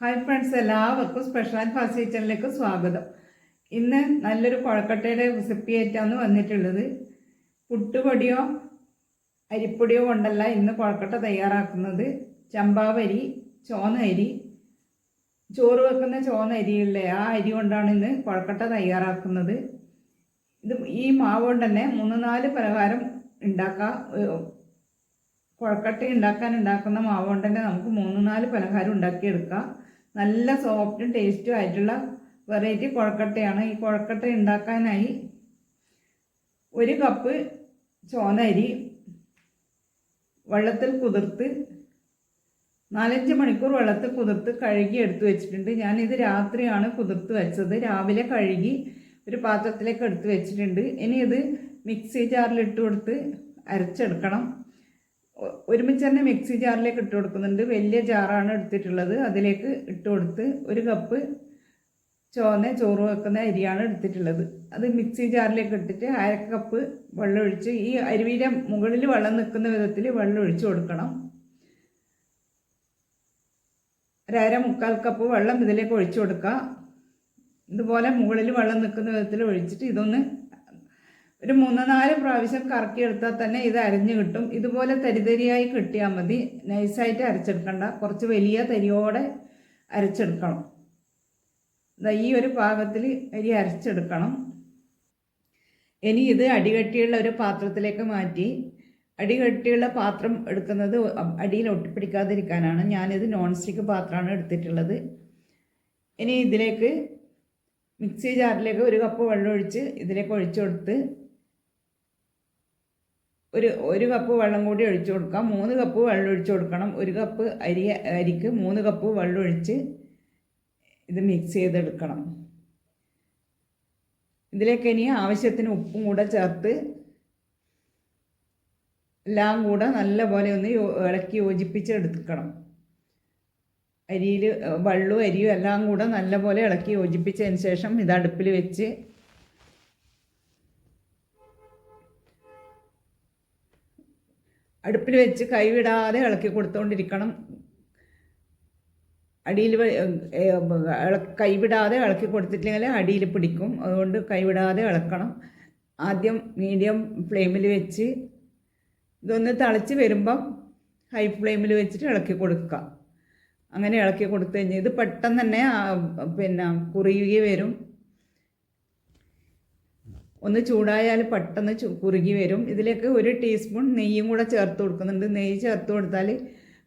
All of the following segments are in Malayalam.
ഹായ് ഫ്രണ്ട്സ് എല്ലാവർക്കും സ്പെഷ്യൽ ആൻഡ് ഫാസ്റ്റ് കിച്ചണിലേക്ക് സ്വാഗതം. ഇന്ന് നല്ലൊരു കുഴക്കട്ടയുടെ റെസിപ്പി ആയിട്ടാണ് വന്നിട്ടുള്ളത്. പുട്ടുപൊടിയോ അരിപ്പൊടിയോ കൊണ്ടല്ല ഇന്ന് കുഴക്കട്ട തയ്യാറാക്കുന്നത്. ചമ്പാവരി ചോന്ന അരി ചോറ് വെക്കുന്ന ചോന്ന അരിയില്ലേ ആ അരി കൊണ്ടാണ് ഇന്ന് കുഴക്കട്ട തയ്യാറാക്കുന്നത്. ഇത് ഈ മാവ് കൊണ്ട് തന്നെ മൂന്ന് നാല് പലഹാരം ഉണ്ടാക്കാം കുഴക്കട്ട ഉണ്ടാക്കാൻ ഉണ്ടാക്കുന്ന മാവ് കൊണ്ട് തന്നെ നമുക്ക് മൂന്ന് നാല് പലഹാരം ഉണ്ടാക്കിയെടുക്കാം. നല്ല സോഫ്റ്റും ടേസ്റ്റും ആയിട്ടുള്ള വെറൈറ്റി കുഴക്കട്ടയാണ്. ഈ കുഴക്കട്ട ഉണ്ടാക്കാനായി ഒരു കപ്പ് ചോനരി വെള്ളത്തിൽ കുതിർത്ത് നാലഞ്ച് മണിക്കൂർ വെള്ളത്തിൽ കുതിർത്ത് കഴുകി എടുത്തു വെച്ചിട്ടുണ്ട്. ഞാനിത് രാത്രിയാണ് കുതിർത്ത് വെച്ചത്. രാവിലെ കഴുകി ഒരു പാത്രത്തിലേക്ക് എടുത്ത് വെച്ചിട്ടുണ്ട്. ഇനി ഇത് മിക്സി ജാറിൽ ഇട്ട് കൊടുത്ത് അരച്ചെടുക്കണം. ഒരുമിച്ച് തന്നെ മിക്സി ജാറിലേക്ക് ഇട്ട് കൊടുക്കുന്നുണ്ട്. വലിയ ജാറാണ് എടുത്തിട്ടുള്ളത്. അതിലേക്ക് ഇട്ട് കൊടുത്ത് ഒരു കപ്പ് ചോന്ന ചോറ് വെക്കുന്ന അരിയാണ് എടുത്തിട്ടുള്ളത്. അത് മിക്സി ജാറിലേക്ക് ഇട്ടിട്ട് അര കപ്പ് വെള്ളം ഒഴിച്ച് ഈ അരുവിയുടെ മുകളിൽ വെള്ളം നിൽക്കുന്ന വിധത്തിൽ വെള്ളം ഒഴിച്ച് കൊടുക്കണം. ഒരര മുക്കാൽ കപ്പ് വെള്ളം ഇതിലേക്ക് ഒഴിച്ചു കൊടുക്കുക. ഇതുപോലെ മുകളിൽ വെള്ളം നിൽക്കുന്ന വിധത്തിൽ ഒഴിച്ചിട്ട് ഇതൊന്ന് ഒരു മൂന്ന് നാല് പ്രാവശ്യം കറക്കിയെടുത്താൽ തന്നെ ഇത് അരഞ്ഞു കിട്ടും. ഇതുപോലെ തരിതരിയായി കിട്ടിയാൽ മതി. നൈസായിട്ട് അരച്ചെടുക്കണ്ട. കുറച്ച് വലിയ തരിയോടെ അരച്ചെടുക്കണം. ഈ ഒരു പാകത്തിൽ അരി അരച്ചെടുക്കണം. ഇനി ഇത് അടികട്ടിയുള്ള ഒരു പാത്രത്തിലേക്ക് മാറ്റി. അടികട്ടിയുള്ള പാത്രം എടുക്കുന്നത് അടിയിൽ ഒട്ടിപ്പിടിക്കാതിരിക്കാനാണ്. ഞാനിത് നോൺ സ്റ്റിക്ക് പാത്രമാണ് എടുത്തിട്ടുള്ളത്. ഇനി ഇതിലേക്ക് മിക്സി ജാറിലേക്ക് ഒരു കപ്പ് വെള്ളം ഒഴിച്ച് ഇതിലേക്ക് ഒഴിച്ചു കൊടുത്ത് ഒരു ഒരു കപ്പ് വെള്ളം കൂടി ഒഴിച്ചു കൊടുക്കാം. മൂന്ന് കപ്പ് വെള്ളം ഒഴിച്ചു കൊടുക്കണം. ഒരു കപ്പ് അരി അരിക്ക് മൂന്ന് കപ്പ് വെള്ളം ഒഴിച്ച് ഇത് മിക്സ് ചെയ്തെടുക്കണം. ഇതിലേക്ക് ഇനി ആവശ്യത്തിന് ഉപ്പും കൂടെ ചേർത്ത് എല്ലാം കൂടെ നല്ലപോലെ ഒന്ന് ഇളക്കി യോജിപ്പിച്ച് എടുക്കണം അരിയിൽ വെള്ളവും അരിയും എല്ലാം കൂടെ നല്ലപോലെ ഇളക്കി യോജിപ്പിച്ചതിന് ശേഷം ഇത് അടുപ്പിൽ വെച്ച് അടുപ്പിൽ വെച്ച് കൈവിടാതെ ഇളക്കി കൊടുത്തുകൊണ്ടിരിക്കണം അടിയിൽ കൈവിടാതെ ഇളക്കി കൊടുത്തിട്ടില്ലെങ്കിൽ അടിയിൽ പിടിക്കും. അതുകൊണ്ട് കൈവിടാതെ ഇളക്കണം. ആദ്യം മീഡിയം ഫ്ലെയിമിൽ വെച്ച് ഇതൊന്ന് തിളച്ച് വരുമ്പം ഹൈ ഫ്ലെയിമിൽ വെച്ചിട്ട് ഇളക്കി കൊടുക്കുക. അങ്ങനെ ഇളക്കി കൊടുത്തു കഴിഞ്ഞാൽ ഇത് പെട്ടെന്ന് തന്നെ പിന്നെ കുറുകി വരും. ഒന്ന് ചൂടായാൽ പെട്ടെന്ന് കുറുകി വരും. ഇതിലേക്ക് ഒരു ടീസ്പൂൺ നെയ്യും കൂടെ ചേർത്ത് കൊടുക്കുന്നുണ്ട്. നെയ്യ് ചേർത്ത് കൊടുത്താൽ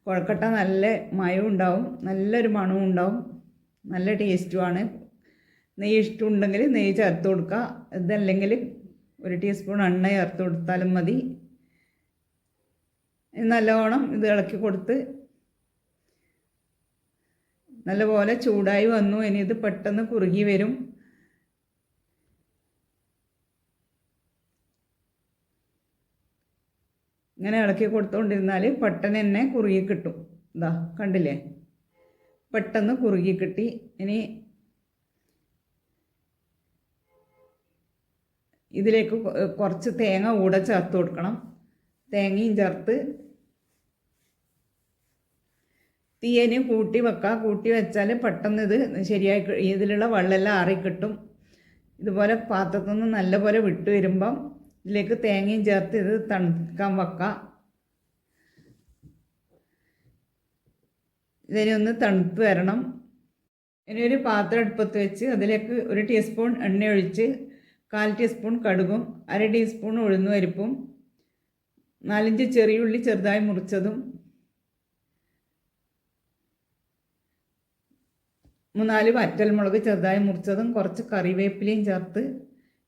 കുഴക്കട്ട നല്ല മയവും ഉണ്ടാവും നല്ലൊരു മണവും ഉണ്ടാവും നല്ല ടേസ്റ്റുമാണ് നെയ്യ് ഇഷ്ടമുണ്ടെങ്കിൽ നെയ്യ് ചേർത്ത് കൊടുക്കുക ഇതല്ലെങ്കിൽ ഒരു ടീസ്പൂൺ എണ്ണ ചേർത്ത് കൊടുത്താലും മതി. നല്ലവണ്ണം ഇത് ഇളക്കി കൊടുത്ത് നല്ലപോലെ ചൂടായി വന്നു. ഇനി ഇത് പെട്ടെന്ന് കുറുകി വരും. ഇങ്ങനെ ഇളക്കി കൊടുത്തുകൊണ്ടിരുന്നാൽ പെട്ടെന്ന് തന്നെ കുറുകി കിട്ടും. ഇതാ കണ്ടില്ലേ? പെട്ടെന്ന് കുറുകി കിട്ടി. ഇനി ഇതിലേക്ക് കുറച്ച് തേങ്ങ കൂടെ ചേർത്ത് കൊടുക്കണം. തേങ്ങയും ചേർത്ത് തീയന് കൂട്ടി വെക്കുക കൂട്ടി വെച്ചാൽ പെട്ടെന്ന് ഇത് ശരിയായി ഇതിലുള്ള വെള്ളമെല്ലാം ആറിക്കിട്ടും. ഇതുപോലെ പാത്രത്തിൽ നിന്ന് നല്ലപോലെ വിട്ട് വരുമ്പം ഇതിലേക്ക് തേങ്ങയും ചേർത്ത് ഇത് തണുക്കാൻ വെക്കാം. ഇതിനെ ഒന്ന് തണുത്ത് വരണം. ഇനി ഒരു പാത്രം അടുപ്പത്ത് വെച്ച് അതിലേക്ക് ഒരു ടീസ്പൂൺ എണ്ണ ഒഴിച്ച് കാൽ ടീസ്പൂൺ കടുകും അര ടീസ്പൂൺ ഉഴുന്നുപരിപ്പും നാലഞ്ച് ചെറിയ ഉള്ളി ചെറുതായി മുറിച്ചതും മൂന്നാൽ വറ്റൽമുളക് ചെറുതായി മുറിച്ചതും കുറച്ച് കറിവേപ്പിലയും ചേർത്ത്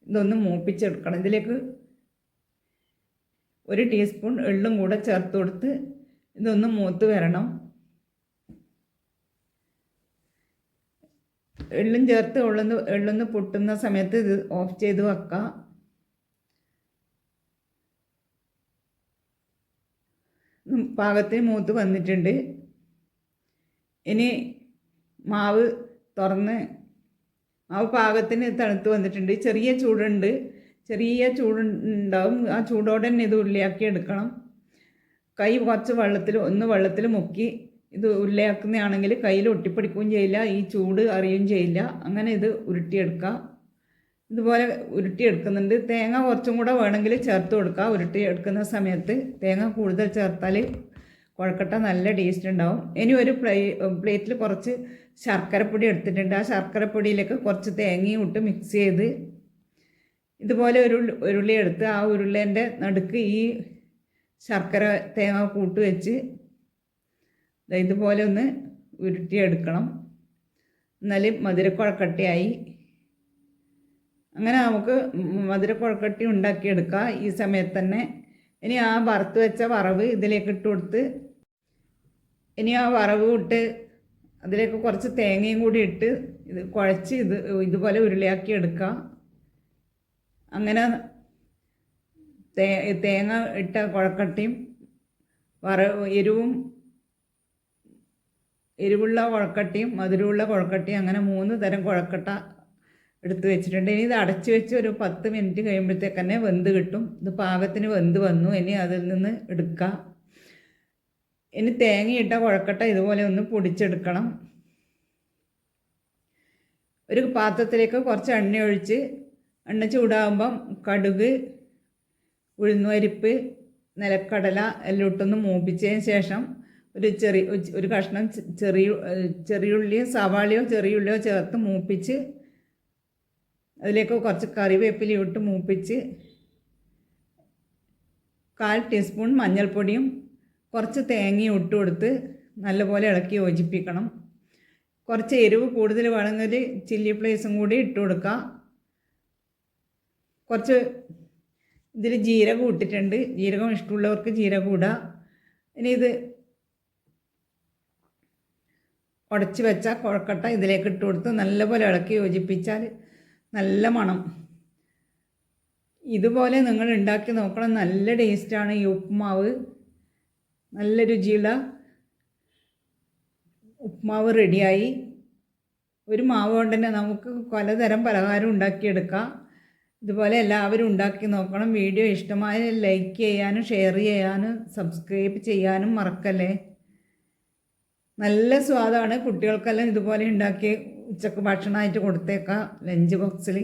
ഇതൊന്ന് മൂപ്പിച്ചെടുക്കണം. ഇതിലേക്ക് ഒരു ടീസ്പൂൺ എള്ളും കൂടെ ചേർത്ത് കൊടുത്ത് ഇതൊന്ന് മൂത്ത് വരണം. എള്ളും ചേർത്ത് ഉള്ളൊന്ന് എള്ളൊന്ന് പൊട്ടുന്ന സമയത്ത് ഇത് ഓഫ് ചെയ്ത് വെക്കുക പാകത്തിന് മൂത്ത് വന്നിട്ടുണ്ട്. ഇനി മാവ് തുറന്ന് മാവ് പാകത്തിന് തണുത്ത് വന്നിട്ടുണ്ട്. ചെറിയ ചൂടുണ്ട്. ചെറിയ ചൂടുണ്ടാവും. ആ ചൂടോടെ തന്നെ ഇത് ഉള്ളിയാക്കി എടുക്കണം. കൈ കുറച്ച് വെള്ളത്തിൽ ഒന്ന് വെള്ളത്തിൽ മുക്കി ഇത് ഉരുളയാക്കുന്നതാണെങ്കിൽ കയ്യിൽ ഒട്ടിപ്പിടിക്കുകയും ചെയ്യില്ല. ഈ ചൂട് അറിയുകയും ചെയ്യില്ല. അങ്ങനെ ഇത് ഉരുട്ടിയെടുക്കാം ഇതുപോലെ ഉരുട്ടിയെടുക്കുന്നുണ്ട്. തേങ്ങ കുറച്ചും കൂടെ വേണമെങ്കിൽ ചേർത്ത് കൊടുക്കുക. ഉരുട്ടിയെടുക്കുന്ന സമയത്ത് തേങ്ങ കൂടുതൽ ചേർത്താൽ കുഴക്കട്ട നല്ല ടേസ്റ്റ് ഉണ്ടാവും. ഇനി ഒരു പ്ലേ പ്ലേറ്റിൽ കുറച്ച് ശർക്കരപ്പൊടി എടുത്തിട്ടുണ്ട്. ആ ശർക്കരപ്പൊടിയിലേക്ക് കുറച്ച് തേങ്ങയും ഇട്ട് മിക്സ് ചെയ്ത് ഇതുപോലെ ഒരു ഉരുളി എടുത്ത് ആ ഉരുളേന്റെ നടുക്ക് ഈ ശർക്കര തേങ്ങ കൂട്ട് വെച്ച് ഇതുപോലെ ഒന്ന് ഉരുട്ടിയെടുക്കണം. എന്നാൽ മധുരക്കുഴക്കട്ടയായി അങ്ങനെ നമുക്ക് മധുരക്കുഴക്കട്ടി ഉണ്ടാക്കിയെടുക്കാം ഈ സമയത്ത് തന്നെ. ഇനി ആ വറുത്ത് വെച്ച വറവ് ഇതിലേക്ക് ഇട്ട് കൊടുത്ത് ഇനി ആ വറവ് ഇട്ട് അതിലേക്ക് കുറച്ച് തേങ്ങയും കൂടി ഇട്ട് ഇത് കുഴച്ച് ഇത് ഇതുപോലെ ഉരുളിയാക്കി എടുക്കുക അങ്ങനെ തേ തേങ്ങ ഇട്ട കുഴക്കട്ടയും വറ എരിവും എരിവുള്ള കുഴക്കട്ടയും മധുരമുള്ള കുഴക്കട്ടയും അങ്ങനെ മൂന്ന് തരം കുഴക്കട്ട എടുത്ത് വെച്ചിട്ടുണ്ട്. ഇനി ഇത് അടച്ചു വെച്ച് ഒരു പത്ത് മിനിറ്റ് കഴിയുമ്പോഴത്തേക്ക് തന്നെ വെന്ത് കിട്ടും. ഇത് പാകത്തിന് വെന്ത് വന്നു. ഇനി അതിൽ നിന്ന് എടുക്കാം. ഇനി തേങ്ങയിട്ട കുഴക്കട്ട ഇതുപോലെ ഒന്ന് പൊടിച്ചെടുക്കണം. ഒരു പാത്രത്തിലേക്ക് കുറച്ച് എണ്ണ ഒഴിച്ച് എണ്ണ ചൂടാകുമ്പം കടുക് ഉഴുന്നുപരിപ്പ് നിലക്കടല എല്ലാം ഇട്ടൊന്ന് മൂപ്പിച്ചതിന് ശേഷം ഒരു ചെറിയ ഒരു കഷ്ണം ചെറിയ ചെറിയുള്ളിയോ സവാളയോ ചെറിയുള്ളിയോ ചേർത്ത് മൂപ്പിച്ച് അതിലേക്ക് കുറച്ച് കറിവേപ്പില ഇട്ട് മൂപ്പിച്ച് കാൽ ടീസ്പൂൺ മഞ്ഞൾപ്പൊടിയും കുറച്ച് തേങ്ങയും ഇട്ട് കൊടുത്ത് നല്ലപോലെ ഇളക്കി യോജിപ്പിക്കണം. കുറച്ച് എരിവ് കൂടുതൽ വേണമെങ്കിൽ ചില്ലി ഫ്ലേസും കൂടി ഇട്ട് കൊടുക്കുക കുറച്ച് ഇതിൽ ജീരകം ഇട്ടിട്ടുണ്ട്. ജീരകം ഇഷ്ടമുള്ളവർക്ക് ജീരകം ഇടാം. ഇനി ഇത് ഉടച്ച് വെച്ച കുഴക്കട്ട ഇതിലേക്ക് ഇട്ട് കൊടുത്ത് നല്ലപോലെ ഇളക്കി യോജിപ്പിച്ചാൽ നല്ല മണം. ഇതുപോലെ നിങ്ങൾ ഉണ്ടാക്കി നോക്കണം. നല്ല ടേസ്റ്റാണ് ഈ ഉപ്പുമാവ് നല്ല രുചിയുള്ള ഉപ്മാവ് റെഡിയായി. ഒരു മാവ് കൊണ്ട് തന്നെ നമുക്ക് പലതരം പലഹാരം ഉണ്ടാക്കിയെടുക്കാം. ഇതുപോലെ എല്ലാവരും ഉണ്ടാക്കി നോക്കണം. വീഡിയോ ഇഷ്ടമായ ലൈക്ക് ചെയ്യാനും ഷെയർ ചെയ്യാനും സബ്സ്ക്രൈബ് ചെയ്യാനും മറക്കല്ലേ? നല്ല സ്വാദാണ്. കുട്ടികൾക്കെല്ലാം ഇതുപോലെ ഉണ്ടാക്കി ഉച്ചയ്ക്ക് ഭക്ഷണമായിട്ട് കൊടുത്തേക്കാം. ലഞ്ച് ബോക്സിൽ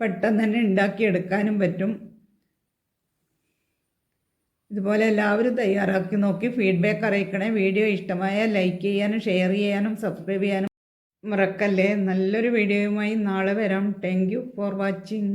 പെട്ടെന്ന് തന്നെ ഉണ്ടാക്കിയെടുക്കാനും പറ്റും. ഇതുപോലെ എല്ലാവരും തയ്യാറാക്കി നോക്കി ഫീഡ്ബാക്ക് അറിയിക്കണേ. വീഡിയോ ഇഷ്ടമായ ലൈക്ക് ചെയ്യാനും ഷെയർ ചെയ്യാനും സബ്സ്ക്രൈബ് ചെയ്യാനും മറക്കല്ലേ. നല്ലൊരു വീഡിയോയുമായി നാളെ വരാം. Thank for watching